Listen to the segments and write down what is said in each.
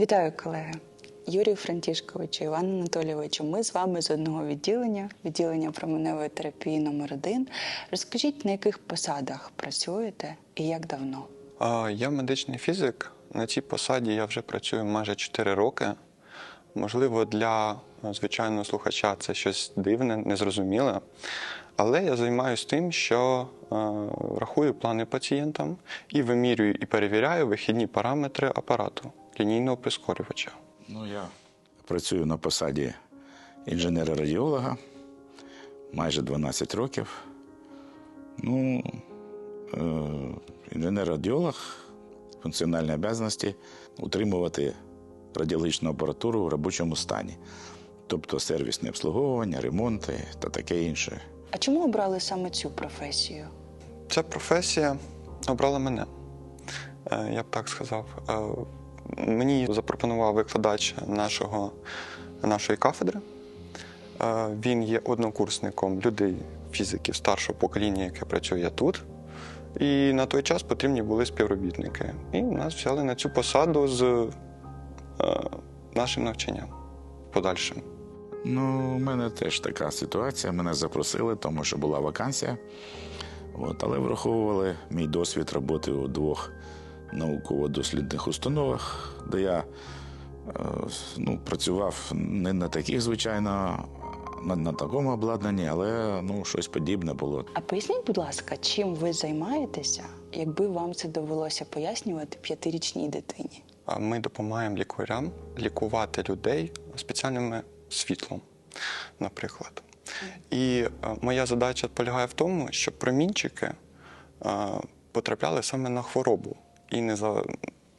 Вітаю, колеги. Юрію Франтішковичу, Івану Анатолійовичу. Ми з вами з одного відділення, відділення променевої терапії номер 1 Розкажіть, на яких посадах працюєте і як давно? Я медичний фізик. На цій посаді я вже працюю майже 4 роки. Можливо, для звичайного слухача це щось дивне, незрозуміле. Але я займаюся тим, що е, рахую плани пацієнтам і вимірюю і перевіряю вихідні параметри апарату лінійного прискорювача. Ну, я працюю на посаді інженера-радіолога майже 12 років. Ну, е, інженер-радіолог, функціональні обов'язки утримувати радіологічну апаратуру в робочому стані, тобто сервісне обслуговування, ремонти та таке інше. А чому обрали саме цю професію? Ця професія обрала мене, Е, я б так сказав. Мені запропонував викладач нашого, нашої кафедри. Е, Він є однокурсником людей, фізиків старшого покоління, яке працює тут. І на той час потрібні були співробітники. І нас взяли на цю посаду з е, нашим навчанням подальшим. Ну, у мене теж така ситуація. Мене запросили, тому що була вакансія. От, але враховували мій досвід роботи у двох науково-дослідних установах, де я е, ну, працював не на таких, звичайно, на, на такому обладнанні, але ну, щось подібне було. А поясніть, будь ласка, чим ви займаєтеся, якби вам це довелося пояснювати п'ятирічній дитині? Ми допомагаємо лікарям лікувати людей спеціальним світлом, наприклад. І е, моя задача полягає в тому, щоб промінчики е, потрапляли саме на хворобу і не, за,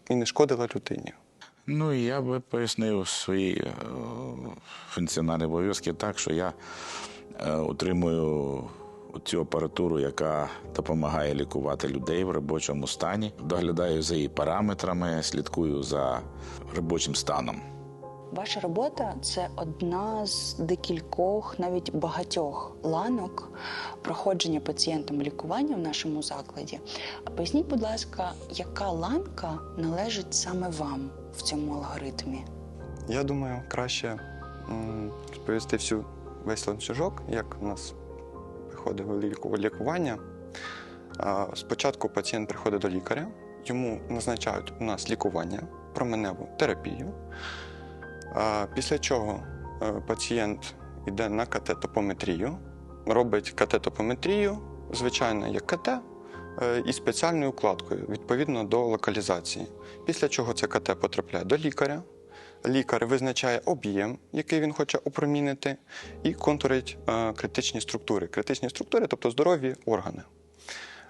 і не шкодила людині. Ну, я би пояснив свої е, функціональні обов'язки так, що я е, утримую цю апаратуру, яка допомагає лікувати людей в робочому стані, доглядаю за її параметрами, слідкую за робочим станом. Ваша робота це одна з декількох, навіть багатьох ланок проходження пацієнтам лікування в нашому закладі. Поясніть, будь ласка, яка ланка належить саме вам в цьому алгоритмі? Я думаю, краще розповісти всю весь ланцюжок, як у нас приходить ліку- лікування. Спочатку пацієнт приходить до лікаря, йому назначають у нас лікування, променеву терапію. Після чого е, пацієнт йде на катетопометрію, робить катетопометрію, звичайно, як КТ, е, і спеціальною укладкою відповідно до локалізації. Після чого це КТ потрапляє до лікаря. Лікар визначає об'єм, який він хоче опромінити, і контурить е, критичні структури. Критичні структури, тобто здорові органи.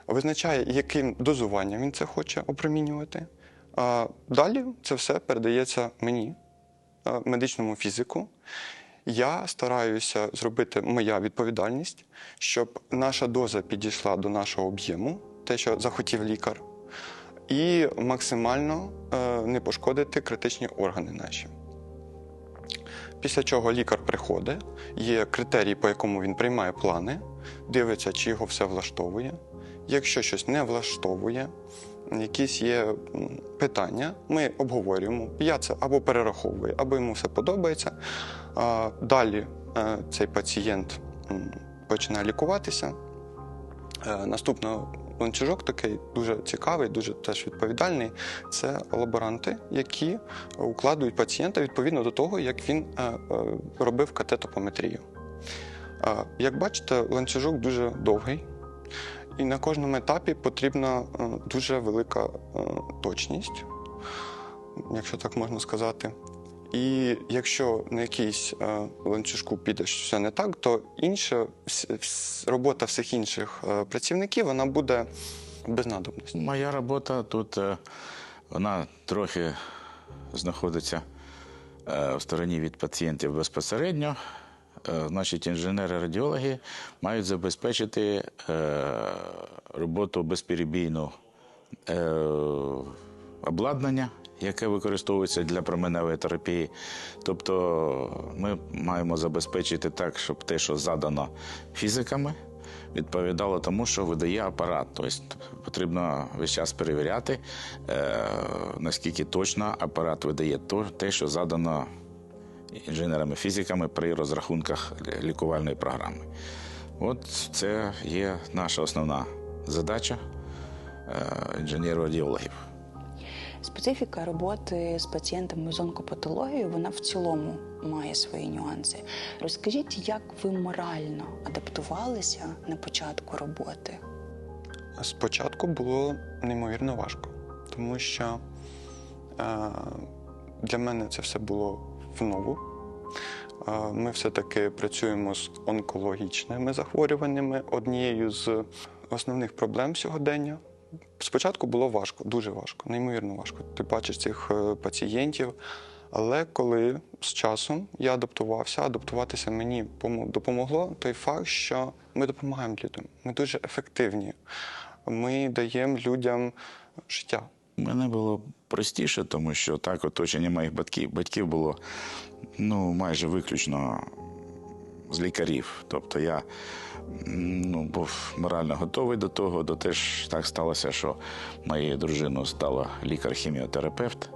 Визначає, яким дозуванням він це хоче опромінювати. Далі це все передається мені, медичному фізику. Я стараюся зробити моя відповідальність, щоб наша доза підійшла до нашого об'єму, те, що захотів лікар, і максимально е, не пошкодити критичні органи наші. Після чого лікар приходить, є критерії, по якому він приймає плани, дивиться, чи його все влаштовує. Якщо щось не влаштовує, якісь є питання, ми обговорюємо. Я це або перераховую, або йому все подобається. Далі е, цей пацієнт починає лікуватися. Е, Наступний ланцюжок такий дуже цікавий, дуже теж відповідальний. Це лаборанти, які укладують пацієнта відповідно до того, як він е, робив катетопометрію. Як бачите, ланцюжок дуже довгий, і на кожному етапі потрібна е, дуже велика е, точність, якщо так можна сказати. І якщо на якійсь е, ланцюжку піде все не так, то інша робота всіх інших працівників вона буде без надобності. Моя робота тут вона трохи знаходиться в стороні від пацієнтів безпосередньо. Е, Значить, інженери-радіологи мають забезпечити е, роботу безперебійну е, обладнання, яке використовується для променевої терапії. Тобто ми маємо забезпечити так, щоб те, що задано фізиками, відповідало тому, що видає апарат. Тобто потрібно весь час перевіряти, е, наскільки точно апарат видає те, що задано інженерами-фізиками при розрахунках лікувальної програми. От це є наша основна задача е, інженерів-радіологів. Специфіка роботи з пацієнтами з онкопатологією вона в цілому має свої нюанси. Розкажіть, як ви морально адаптувалися на початку роботи? Спочатку було неймовірно важко, тому що е, для мене це все було внову. Е, ми все-таки працюємо з онкологічними захворюваннями, однією з основних проблем сьогодення. Спочатку було важко, дуже важко, неймовірно важко. Ти бачиш цих е, пацієнтів. Але коли з часом я адаптувався, адаптуватися мені допомогло той факт, що ми допомагаємо людям. Ми дуже ефективні. Ми даємо людям життя. У мене було простіше, тому що так оточення моїх батьків батьків було ну, майже виключно з лікарів. Тобто я ну, був морально готовий до того, до те ж так сталося, що моєю дружиною стала лікар-хіміотерапевт.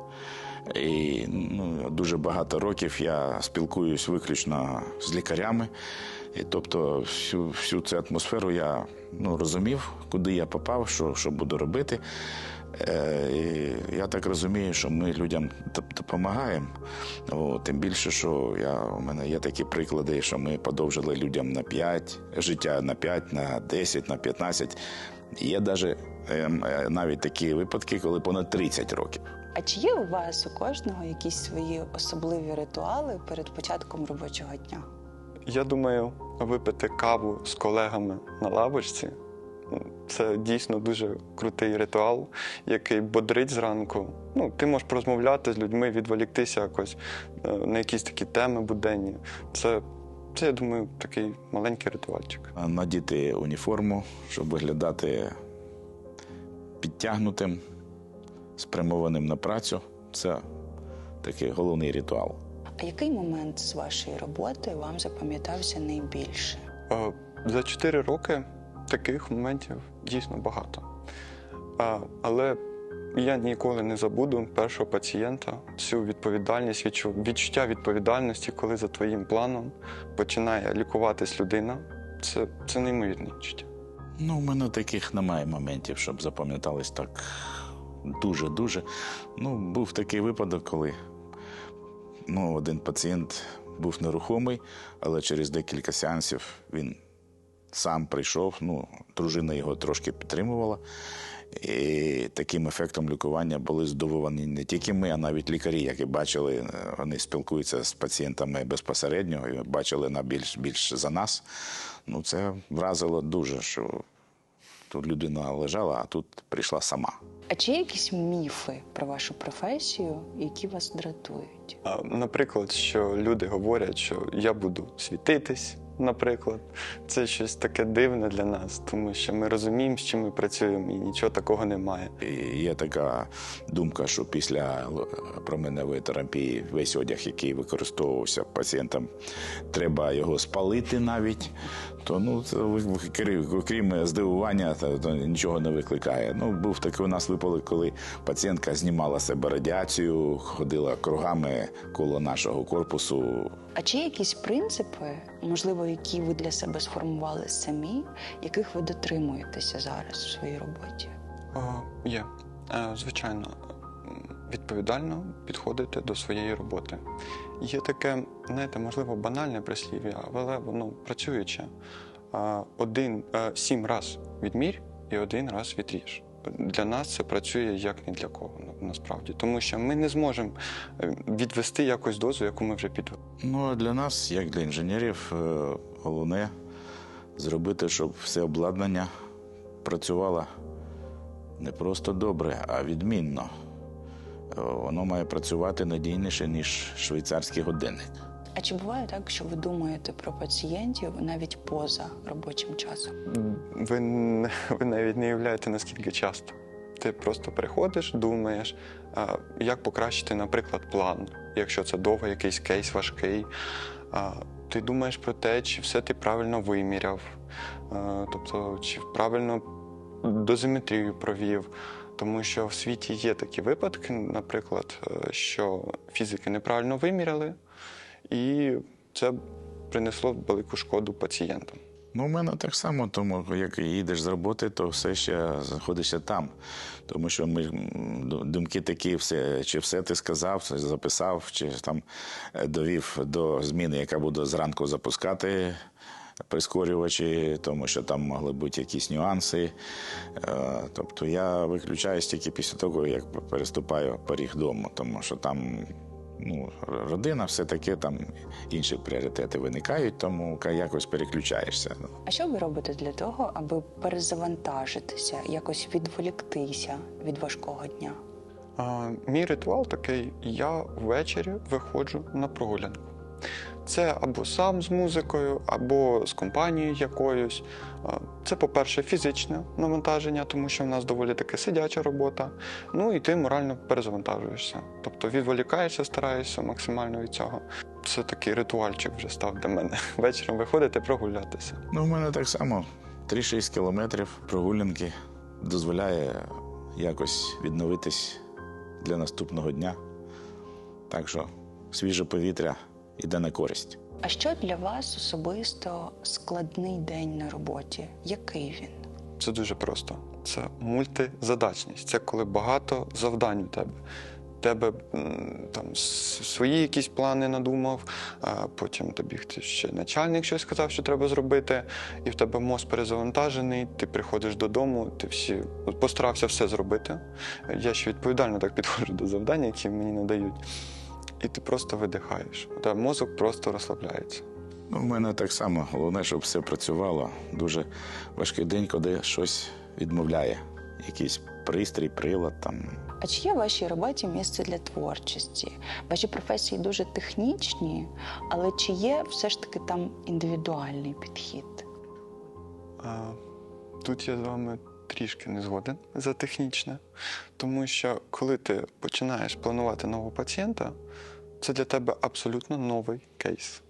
І ну, дуже багато років я спілкуюсь виключно з лікарями. І, тобто, всю, всю цю атмосферу я ну, розумів, куди я попав, що, що буду робити. Е, і я так розумію, що ми людям допомагаємо. О, тим більше, що я, у мене є такі приклади, що ми подовжили людям на 5, життя на 5, на 10, на 15. Є даже, ем, е, навіть такі випадки, коли понад 30 років. А чи є у вас у кожного якісь свої особливі ритуали перед початком робочого дня? Я думаю, випити каву з колегами на лавочці це дійсно дуже крутий ритуал, який бодрить зранку. Ну, ти можеш порозмовляти з людьми, відволіктися якось е, на якісь такі теми буденні. Це, це, я думаю, такий маленький ритуальчик. надіти уніформу, щоб виглядати підтягнутим, спрямованим на працю. Це такий головний ритуал. А який момент з вашої роботи вам запам'ятався найбільше? Е, За 4 роки таких моментів дійсно багато. А, Але я ніколи не забуду першого пацієнта, цю відповідальність, відчу- відчуття відповідальності, коли за твоїм планом починає лікуватись людина. Це, це неймовірне відчуття. Ну, у мене таких немає моментів, щоб запам'ятались так дуже-дуже. Ну, був такий випадок, коли ну, один пацієнт був нерухомий, але через декілька сеансів він сам прийшов. Ну, дружина його трошки підтримувала. І таким ефектом лікування були здивовані не тільки ми, а навіть лікарі, які бачили, е, вони спілкуються з пацієнтами безпосередньо і бачили на більш, більш за нас. Ну, це вразило дуже, що тут людина лежала, а тут прийшла сама. А чи є якісь міфи про вашу професію, які вас дратують? Наприклад, що люди говорять, що я буду світитись, наприклад, це щось таке дивне для нас, тому що ми розуміємо, з чим ми працюємо, і нічого такого немає. І є така думка, що після променевої терапії весь одяг, який використовувався пацієнтам, треба його спалити навіть. То ну це крім- окрім здивування, то, то нічого не викликає. Ну був такий у нас випадок, коли пацієнтка знімала себе радіацію, ходила кругами коло нашого корпусу. А чи є якісь принципи, можливо, які ви для себе сформували самі, яких ви дотримуєтеся зараз в своїй роботі? О, є. Е, Звичайно, відповідально підходити до своєї роботи. Є таке, знаєте, можливо, банальне прислів'я, але воно працююче. Один е, сім раз відмір і один раз відріж. Для нас це працює як ні для кого насправді, тому що ми не зможемо е, відвести якусь дозу, яку ми вже підвели. Ну а для нас, як для інженерів, е, головне зробити, щоб все обладнання працювало не просто добре, а відмінно. Воно має працювати надійніше, ніж швейцарський годинник. А чи буває так, що ви думаєте про пацієнтів навіть поза робочим часом? Ви, ви навіть не уявляєте, наскільки часто. Ти просто приходиш, думаєш, як покращити, наприклад, план, якщо це довго якийсь кейс важкий. Ти думаєш про те, чи все ти правильно виміряв, тобто, чи правильно дозиметрію провів. Тому що в світі є такі випадки, наприклад, е, що фізики неправильно виміряли, і це принесло велику шкоду пацієнтам. Ну, у мене так само, тому як їдеш з роботи, то все ще знаходишся там. Тому що ми думки такі, все, чи все ти сказав, записав, чи там е, довів до зміни, яка буде зранку запускати прискорювачі, тому що там могли бути якісь нюанси. Е, Тобто я виключаюсь тільки після того, як переступаю поріг дому, тому що там. Ну, родина, все таке, там інші пріоритети виникають, тому якось переключаєшся. А що ви робите для того, аби перезавантажитися, якось відволіктися від важкого дня? А, мій ритуал такий: я ввечері виходжу на прогулянку. Це або сам з музикою, або з компанією якоюсь. Це, по-перше, фізичне навантаження, тому що в нас доволі таки сидяча робота. Ну і ти морально перезавантажуєшся. Тобто відволікаєшся, стараєшся максимально від цього. Це такий ритуальчик вже став для мене. Вечором виходити прогулятися. Ну, у мене так само 3-6 кілометрів прогулянки дозволяє якось відновитись для наступного дня. Так що свіже повітря йде на користь. А що для вас особисто складний день на роботі? Який він? Це дуже просто. Це мультизадачність. Це коли багато завдань у тебе. Тебе там свої якісь плани надумав, а потім тобі ще начальник щось сказав, що треба зробити, і в тебе мозк перезавантажений, ти приходиш додому, ти всі постарався все зробити. Я ще відповідально так підходжу до завдань, які мені надають. І ти просто видихаєш. Тебе мозок просто розслабляється. Ну, у мене так само. Головне, щоб все працювало. Дуже важкий день, коли щось відмовляє. Якийсь пристрій, прилад там. А чи є в вашій роботі місце для творчості? Ваші професії дуже технічні, але чи є все ж таки там індивідуальний підхід? А, Тут я з вами трішки не згоден за технічне, тому що коли ти починаєш планувати нового пацієнта, це для тебе абсолютно новий кейс.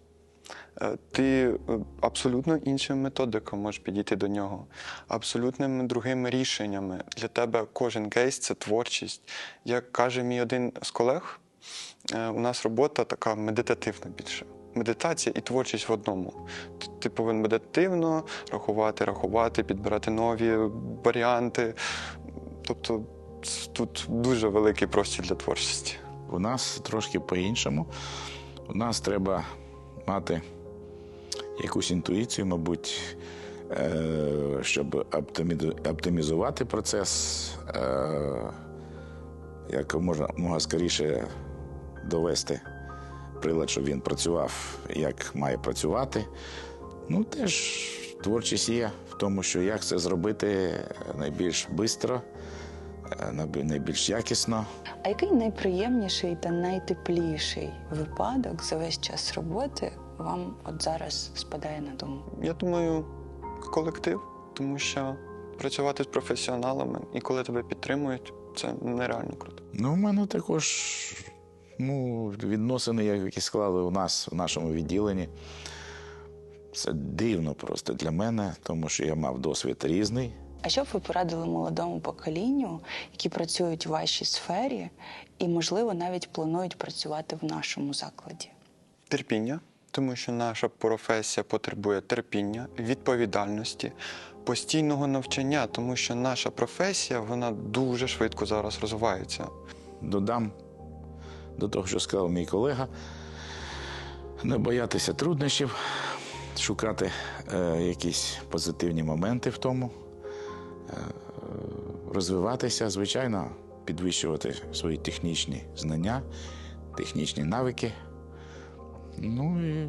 Е, Ти е, абсолютно іншим методиком можеш підійти до нього, абсолютними другими рішеннями. Для тебе кожен кейс це творчість. Як каже мій один з колег, е, у нас робота така медитативна більше. Медитація і творчість в одному. Ти повинен медитативно рахувати, рахувати, підбирати нові варіанти. Тобто тут дуже великий простір для творчості. У нас трошки по-іншому. У нас треба мати якусь інтуїцію, мабуть, е, щоб оптимізувати процес, е, як можна, можна скоріше довести прилад, щоб він працював, як має працювати. Ну, теж творчість є в тому, що як це зробити найбільш швидко, найбільш якісно. А який найприємніший та найтепліший випадок за весь час роботи вам от зараз спадає на думку? Я думаю, колектив, тому що працювати з професіоналами і коли тебе підтримують, це нереально круто. Ну, у мене також ну, відносини, які склали у нас в нашому відділенні. Це дивно просто для мене, тому що я мав досвід різний. А що б ви порадили молодому поколінню, які працюють в вашій сфері і, можливо, навіть планують працювати в нашому закладі? Терпіння, тому що наша професія потребує терпіння, відповідальності, постійного навчання, тому що наша професія вона дуже швидко зараз розвивається. Додам до того, що сказав мій колега, не боятися труднощів, шукати е, якісь позитивні моменти в тому, розвиватися, звичайно, підвищувати свої технічні знання, технічні навики. Ну і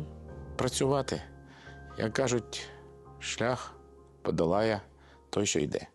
працювати. Як кажуть, шлях подолає той, що йде.